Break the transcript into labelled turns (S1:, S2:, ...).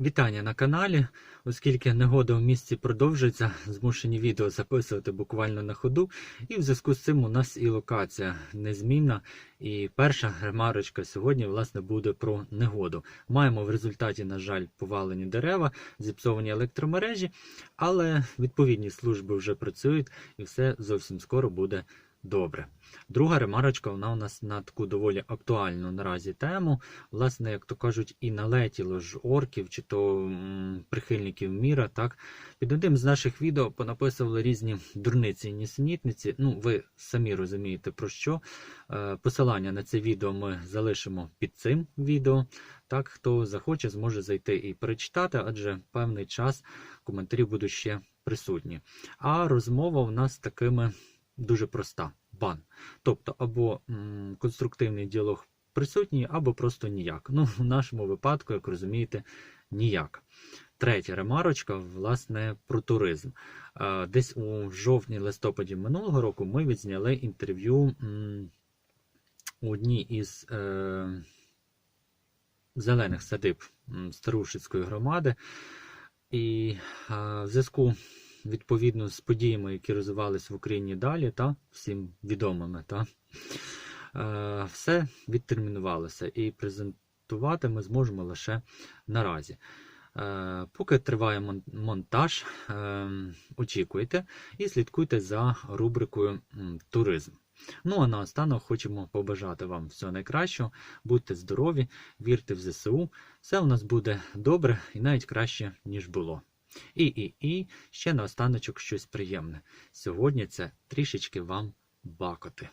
S1: Вітання на каналі. Оскільки негода в місті продовжується, змушені відео записувати буквально на ходу. І в зв'язку з цим у нас і локація незмінна. І перша ремарочка сьогодні власне буде про негоду. Маємо в результаті, на жаль, повалені дерева, зіпсовані електромережі, але відповідні служби вже працюють і все зовсім скоро буде добре. Друга ремарочка, вона у нас на таку доволі актуальну наразі тему. Власне, як то кажуть, і налетіло ж орків чи то м, прихильників міра. Так під одним з наших відео понаписували різні дурниці і нісенітниці. Ну, ви самі розумієте про що. Е, Посилання на це відео ми залишимо під цим відео. Так, хто захоче, зможе зайти і перечитати, адже певний час коментарі будуть ще присутні. А розмова в нас такими дуже проста бан. Тобто, або м, конструктивний діалог присутній, або просто ніяк. Ну, в нашому випадку, як розумієте, ніяк. Третя ремарочка, власне, про туризм. Десь у жовтні-листопаді минулого року ми відзняли інтерв'ю у одній із е, зелених садиб Старушицької громади. І е, в зв'язку відповідно з подіями, які розвивалися в Україні далі, та всім відомими, та е, все відтермінувалося і презентувати ми зможемо лише наразі. Е, Поки триває монтаж, е, очікуйте і слідкуйте за рубрикою Туризм. Ну а наостанок хочемо побажати вам всього найкращого, будьте здорові, вірте в ЗСУ, все у нас буде добре і навіть краще, ніж було. І, і, і ще наостаночок щось приємне. Сьогодні це трішечки вам бакоти.